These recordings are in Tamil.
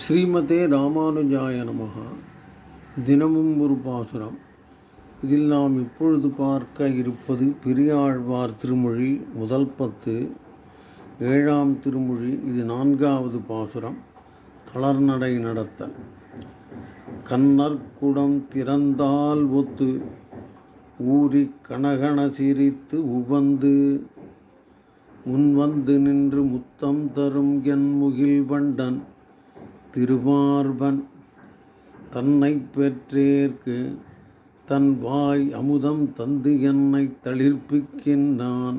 ஸ்ரீமதே ராமானுஜாய நமகா தினமும் ஒரு பாசுரம். இதில் நாம் இப்பொழுது பார்க்க இருப்பது பெரியாழ்வார் திருமொழி முதல் பத்து ஏழாம் திருமொழி இது நான்காவது பாசுரம் தளர்நடை நடத்தல். கண்ணற்குடம் திறந்தால் ஒத்து ஊறி கணகண சிரித்து உவந்து முன்வந்து நின்று முத்தம் தரும் என் முகில் வண்டன். திருமார்பன் தன்னை பெற்றேற்கு தன் வாய் அமுதம் தந்து என்னை தளிர்ப்பிக்கின்றான்.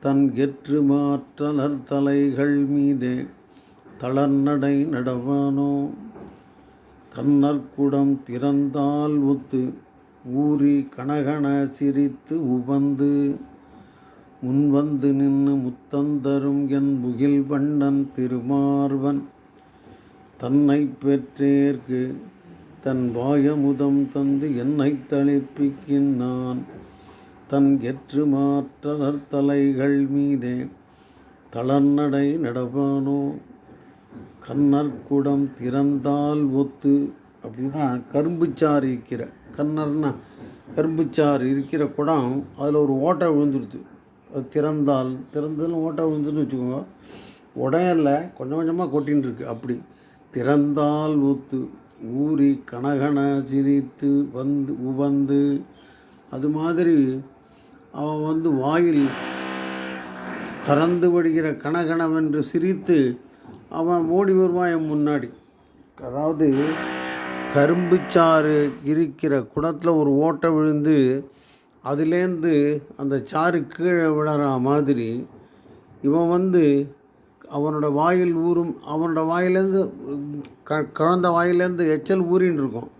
தன் எற்று மாற்றலர் தலைகள் மீதே தளர்நடை நடவானோ? கண்ணற்குடம் திறந்தால் ஒத்து ஊறி கணகண சிரித்து உவந்து முன்வந்து நின்று முத்தந்தரும் என் முகில் வண்ணன் திருமார்வன் தன்னை பெற்றேற்கு தன் வாயமுதம் தந்து என்னை தளிர்ப்பிக்கின்றான். தன் எற்று மாற்றலர் தலைகள் மீதே தளர்நடை நடப்பானோ? கண்ணற்குடம் திறந்தால் ஒத்து. அப்படின்னா கரும்புச்சாறு இருக்கிற கண்ணர்னா கரும்புச்சாறு இருக்கிற குடம் அதில் ஒரு ஓட்டை விழுந்துருச்சு அது திறந்தால் திறந்ததுன்னு ஓட்டை விழுந்துன்னு வச்சுக்கோங்க. உடையல்ல கொஞ்சம் கொஞ்சமாக கொட்டின்னு இருக்கு அப்படி. திறந்தால் ஒத்து ஊறி கனகன சிரித்து வந்து உவந்து. அது மாதிரி அவன் வந்து வாயில் கறந்து விடுகிற கனகனவென்று சிரித்து அவன் ஓடி வருவான் என் முன்னாடி. அதாவது கரும்புச்சாறு இருக்கிற குடத்தில் ஒரு ஓட்டை விழுந்து அதுலேருந்து அந்த சாறு கீழே விழற மாதிரி இவன் வந்து அவனோட வாயில் ஊறும் அவனோட வாயிலேருந்து க குழந்த வாயிலேருந்து எச்சல் ஊறின்னு இருக்கும்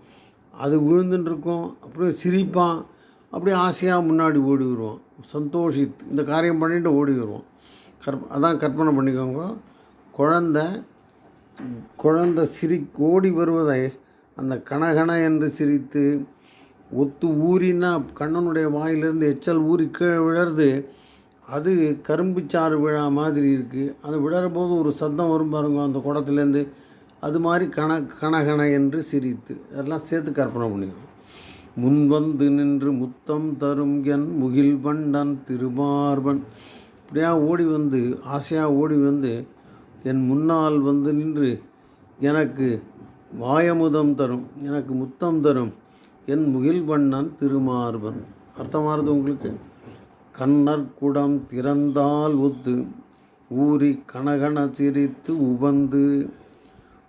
அது விழுந்துன்னு இருக்கும் அப்படியே சிரிப்பான் அப்படியே ஆசையாக முன்னாடி ஓடி வருவோம் சந்தோஷித்து இந்த காரியம் பண்ணிட்டு ஓடி வருவோம் கற்ப அதான் கற்பனை பண்ணிக்கோங்க. குழந்த குழந்த சிரி ஓடி வருவதை அந்த கனகன என்று சிரித்து ஒத்து ஊறினா கண்ணனுடைய வாயிலிருந்து எச்சல் ஊறி கீழே விழருது அது கரும்புச்சாறு விழா மாதிரி இருக்குது அது விழறபோது ஒரு சத்தம் வரும் பாருங்க அந்த குடத்துலேருந்து அது மாதிரி கண கணகண என்று சிரித்து. அதெல்லாம் சேர்த்து கற்பனை பண்ணிக்கணும். முன் வந்து நின்று முத்தம் தரும் என் முகில் வண்டன் திருமார்பன். இப்படியா ஓடி வந்து ஆசையாக ஓடி வந்து என் முன்னால் வந்து நின்று எனக்கு வாயமுதம் தரும் எனக்கு முத்தம் தரும் என் முகில் வண்ணன் திருமார்பன். அர்த்தமாகிறது உங்களுக்கு? கண்ணர் குடம் திறந்தால் ஒத்து ஊறி கனகன சிரித்து உபந்து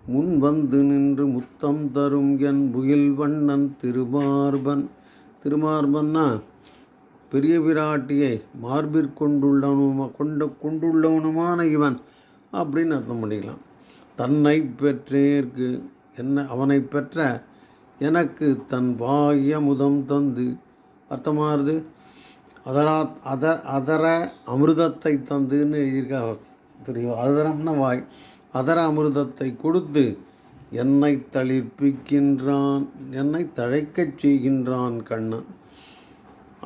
முன் வந்து நின்று முத்தம் தரும் என் புகில்வண்ணன் திருமார்பன். திருமார்பன்னா பெரிய விராட்டியை மார்பிற்கொண்டுள்ளவனுமா கொண்ட கொண்டுள்ளவனுமான இவன் அப்படின்னு அர்த்தம் பண்ணிக்கலாம். தன்னை பெற்றேற்கு என்ன அவனை பெற்ற எனக்கு தன் வாயமுதம் தந்து. அர்த்தமாகுது அதரா அத அதர அமிர்தத்தை தந்துன்னு எழுதியிருக்க தெரியும்? அதரம்னா வாய். அதர அமிர்தத்தை கொடுத்து என்னை தளிர்ப்பிக்கின்றான் என்னை தழைக்கச் செய்கின்றான் கண்ணன்.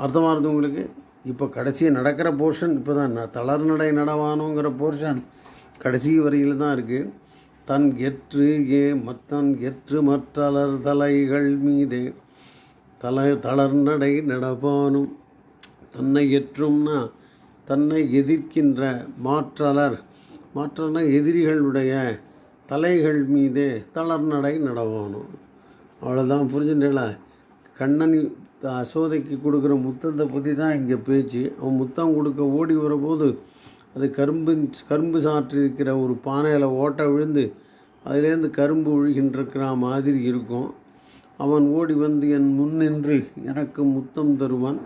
அர்த்தமாக உங்களுக்கு? இப்போ கடைசி நடக்கிற போர்ஷன் இப்போ தான் தளர்நடை நடவானோங்கிற போர்ஷன் கடைசி வரியில் தான் இருக்குது தன் எற்று ஏ மத்தன் எற்று மற்றலர் தலைகள் மீதே தலை தளர்நடை நடப்பானும். தன்னை எற்றும்னா தன்னை எதிர்க்கின்ற மாற்றலர். மாற்றன எதிரிகளுடைய தலைகள் மீதே தளர்நடை நடவானும். அவ்வளோதான் புரிஞ்சுட்டேல கண்ணன் அசோதைக்கு கொடுக்குற முத்தத்தை பற்றி தான் இங்கே பேச்சு. அவன் முத்தம் கொடுக்க ஓடி வரும்போது அது கரும்பு கரும்பு சாற்றிருக்கிற ஒரு பானையில் ஓட்டை விழுந்து அதுலேருந்து கரும்பு விழுகின்றிருக்கிற மாதிரி இருக்கும். அவன் ஓடி வந்து என் முன் நின்று எனக்கு முத்தம் தருவான்.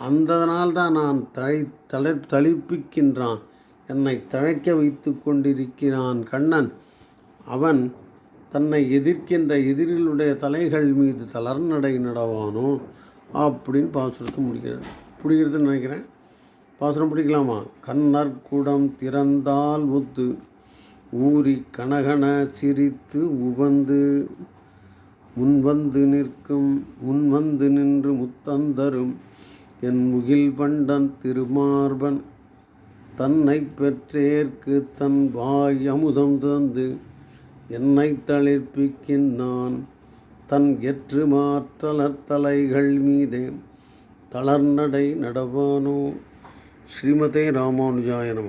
அந்ததனால் தான் நான் தழை தலை தளிர்ப்பிக்கின்றான் என்னை தழைக்க வைத்து கொண்டிருக்கிறான் கண்ணன். அவன் தன்னை எதிர்க்கின்ற எதிரிலுடைய தலைகள் மீது தளர்நடை நடவானோ? அப்படின்னு பாசுரத்தை முடிக்கிறார். பிடிக்கிறதுன்னு நினைக்கிறேன். பாசுரம் பிடிக்கலாமா? கண்ணர் குடம் திறந்தால் ஒத்து ஊறி கனகன சிரித்து உவந்து முன்வந்து நிற்கும் முன்வந்து நின்று முத்தந்தரும் என் முகில் வண்டன் திருமார்பன் தன்னை பெற்றேற்கு தன் வாய் அமுதம் தந்து என்னை தளிர்ப்பிக்கின்றான். தன் எற்று மாற்றலர்த்தலைகள் மீதே தளர்நடை நடவானோ? ஸ்ரீமதே ராமானுஜாய நம.